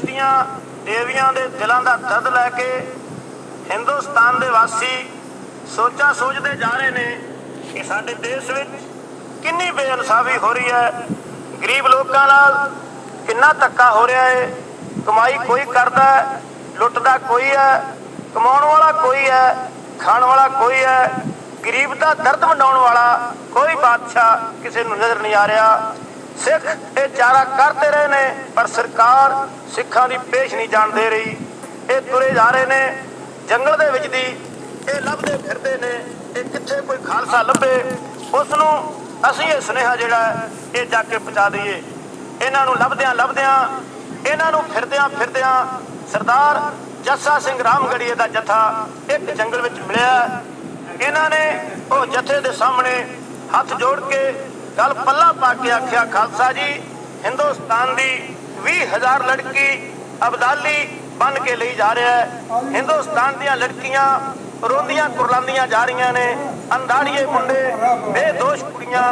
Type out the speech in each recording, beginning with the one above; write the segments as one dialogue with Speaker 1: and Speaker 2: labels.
Speaker 1: ਦੀਆਂ ਦੇਵੀਆਂ ਦੇ ਦਿਲਾਂ ਦਾ ਦਰਦ ਲੈ ਕੇ ਹਿੰਦੁਸਤਾਨ ਦੇ ਵਾਸੀ ਸੋਚਾਂ ਸੋਚਦੇ ਜਾ ਰਹੇ ਨੇ ਕਿ ਸਾਡੇ ਦੇਸ਼ ਵਿੱਚ ਕਿੰਨੀ ਬੇਇਨਸਾਫੀ ਹੋ ਰਹੀ ਹੈ। ਗਰੀਬ ਲੋਕਾਂ ਨਾਲ ਕਿੰਨਾ ਧੱਕਾ ਹੋ ਰਿਹਾ ਹੈ। ਕਮਾਈ ਕੋਈ ਕਰਦਾ ਹੈ, ਲੁੱਟਦਾ ਕੋਈ ਹੈ, ਕਮਾਉਣ ਵਾਲਾ ਕੋਈ ਹੈ, ਖਾਣ ਵਾਲਾ ਕੋਈ ਹੈ। ਗਰੀਬ ਦਾ ਦਰਦ ਵੰਡਾਉਣ ਵਾਲਾ ਕੋਈ ਬਾਦਸ਼ਾਹ ਕਿਸੇ ਨੂੰ ਨਜ਼ਰ ਨਹੀਂ ਆ ਰਿਹਾ। ਸਿੱਖ ਇਹ ਚਾਰਾ ਕਰਦੇ ਰਹੇ ਨੇ, ਪਰ ਸਰਕਾਰ ਸਿੱਖਾਂ ਦੀ ਪੇਸ਼ ਨਹੀਂ ਜਾਣ ਦੇ ਰਹੀ। ਇਹ ਤੁਰੇ ਜਾ ਰਹੇ ਨੇ, ਜੰਗਲ ਦੇ ਵਿੱਚ ਦੀ, ਇਹ ਲੱਭਦੇ ਫਿਰਦੇ ਨੇ, ਇਹ ਕਿੱਥੇ ਕੋਈ ਖਾਲਸਾ ਲੱਭੇ? ਉਸ ਨੂੰ ਅਸੀਂ ਇਹ ਸੁਨੇਹਾ ਜਿਹੜਾ ਇਹ ਜਾ ਕੇ ਪਹੁੰਚਾ ਦਈਏ। ਇਹਨਾਂ ਨੂੰ ਲੱਭਦਿਆਂ ਲੱਭਦਿਆਂ, ਇਹਨਾਂ ਨੂੰ ਫਿਰਦਿਆਂ ਫਿਰਦਿਆਂ ਸਰਦਾਰ ਜੱਸਾ ਸਿੰਘ ਰਾਮਗੜੀਏ ਦਾ ਜਥਾ ਇੱਕ ਜੰਗਲ ਵਿੱਚ ਮਿਲਿਆ ਇਹਨਾਂ ਨੇ ਉਹ ਜਥੇ ਦੇ ਸਾਹਮਣੇ ਹੱਥ ਜੋੜ ਕੇ ਗਲ ਪੱਲਾ ਪਾ ਕੇ ਆਖਿਆ, ਖਾਲਸਾ ਜੀ, ਹਿੰਦੁਸਤਾਨ ਦੀ 20000 ਲੜਕੀ ਅਬਦਾਲੀ ਬਣ ਕੇ ਲਈ ਜਾ ਰਿਹਾ ਹੈ। ਹਿੰਦੁਸਤਾਨ ਦੀਆਂ ਲੜਕੀਆਂ ਰੋਂਦੀਆਂ ਕੁਰਲਾਉਂਦੀਆਂ ਜਾ ਰਹੀਆਂ ਨੇ। ਅੰਧਾੜੀਏ ਮੁੰਡੇ, ਬੇਦੋਸ਼ ਕੁੜੀਆਂ,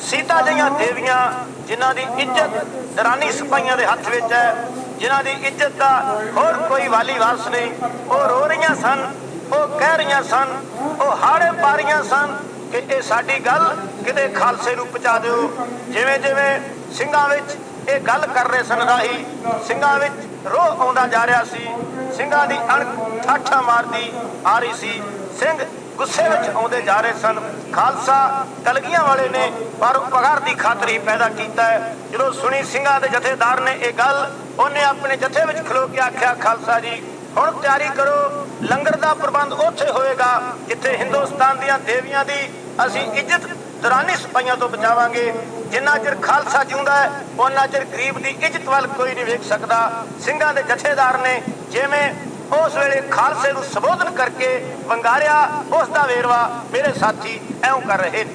Speaker 1: ਸੀਤਾ ਜਿਹੀਆਂ ਦੇਵੀਆਂ, ਜਿਨ੍ਹਾਂ ਦੀ ਇੱਜ਼ਤ ਦਰਾਨੀ ਸਿਪਾਹੀਆਂ ਦੇ ਹੱਥ ਵਿੱਚ ਹੈ, ਜਿਨ੍ਹਾਂ ਦੀ ਇੱਜ਼ਤ ਦਾ ਹੋਰ ਕੋਈ ਵਾਲੀ ਵਾਰਸ ਨਹੀਂ। ਉਹ ਰੋ ਰਹੀਆਂ ਸਨ, ਉਹ ਕਹਿ ਰਹੀਆਂ ਸਨ, ਉਹ ਹਾੜੇ ਪਾ ਰਹੀਆਂ ਸਨ ਕਿ ਇਹ ਸਾਡੀ ਗੱਲ ਕਿਤੇ ਖਾਲਸੇ ਨੂੰ ਪਹੁੰਚਾ ਦਿਓ। ਜਿਵੇਂ ਜਿਵੇਂ ਸਿੰਘਾਂ ਵਿੱਚ ਇਹ ਗੱਲ ਕਰ ਰਹੇ ਸਨ ਰਾਹੀ, ਸਿੰਘਾਂ ਵਿੱਚ ਰੋਹ ਆਉਂਦਾ ਜਾ ਰਿਹਾ ਸੀ। ਸਿੰਘਾਂ ਦੀ ਅਣਖ ਠਾਠਾ ਮਾਰਦੀ ਆ ਰਹੀ ਸੀ। ਸਿੰਘ ਗੁੱਸੇ ਵਿੱਚ ਆਉਂਦੇ ਜਾ ਰਹੇ ਸਨ। ਖਾਲਸਾ ਕਲਗੀਆਂ ਵਾਲੇ ਨੇ ਪਰ ਪਗਾਰ ਦੀ ਖਾਤਰ ਹੀ ਪੈਦਾ ਕੀਤਾ ਹੈ। ਜਦੋਂ ਸੁਣੀ ਸਿੰਘਾਂ ਦੇ ਜਥੇਦਾਰ ਨੇ ਇਹ ਗੱਲ, ਉਹਨੇ ਆਪਣੇ ਜਥੇ ਵਿੱਚ ਖਲੋ ਕੇ ਆਖਿਆ, ਖਾਲਸਾ ਜੀ, ਹੁਣ ਤਿਆਰੀ ਕਰੋ। ਲੰਗਰ ਦਾ ਪ੍ਰਬੰਧ ਉੱਥੇ ਹੋਏਗਾ, ਜਿੱਥੇ ਹਿੰਦੁਸਤਾਨ ਦੀਆਂ ਦੇਵੀਆਂ ਦੀ ਅਸੀਂ ਇੱਜ਼ਤ ਦਰਾਨੀ ਸਿਪਾਹੀਆਂ ਤੋਂ ਬਚਾਵਾਂਗੇ। ਜਿੰਨਾ ਚਿਰ ਖਾਲਸਾ ਜਿਉਂਦਾ ਹੈ ਉਹਨਾਂ ਚਿਰ ਗਰੀਬ ਦੀ ਇੱਜ਼ਤ ਵੱਲ ਕੋਈ ਨਹੀਂ ਵੇਖ ਸਕਦਾ। ਸਿੰਘਾਂ ਦੇ ਜਥੇਦਾਰ ਨੇ ਜਿਵੇਂ ਉਸ ਵੇਲੇ ਖਾਲਸੇ ਨੂੰ ਸੰਬੋਧਨ ਕਰਕੇ ਵੰਗਾਰਿਆ ਉਸ ਦਾ ਵੇਰਵਾ ਮੇਰੇ ਸਾਥੀ ਐਉਂ ਕਰ ਰਹੇ ਨੇ।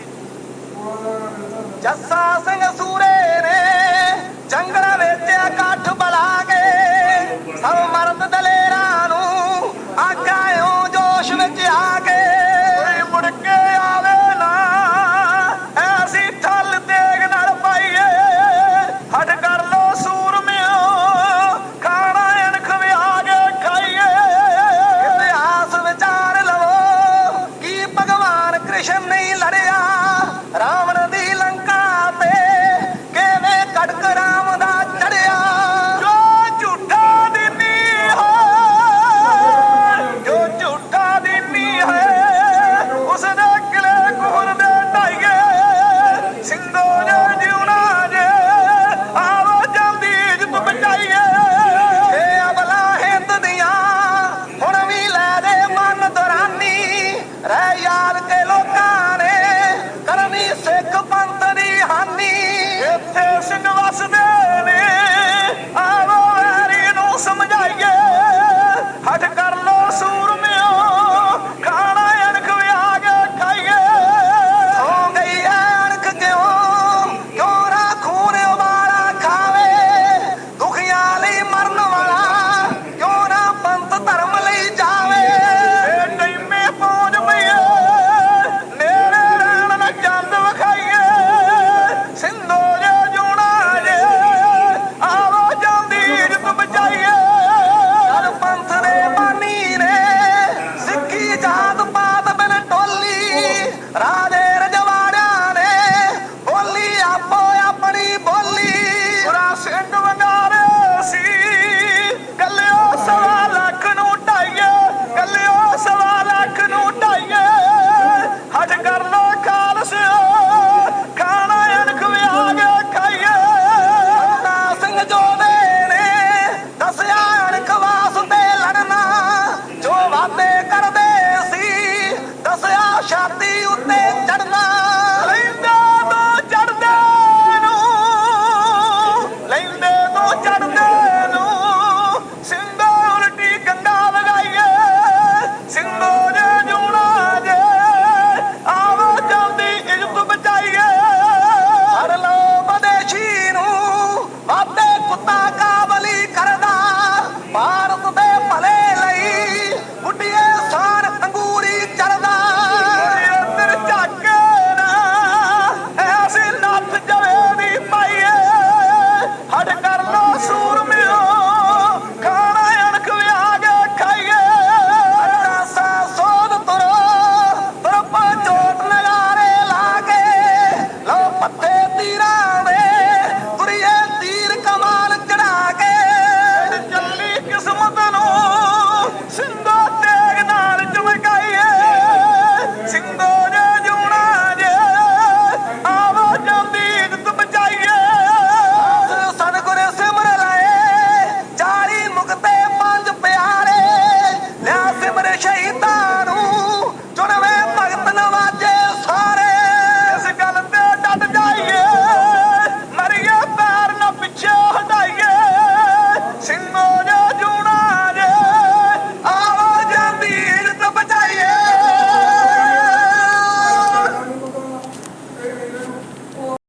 Speaker 2: ਜੱਸਾ ਸਿੰਘ ਸੂਰੇ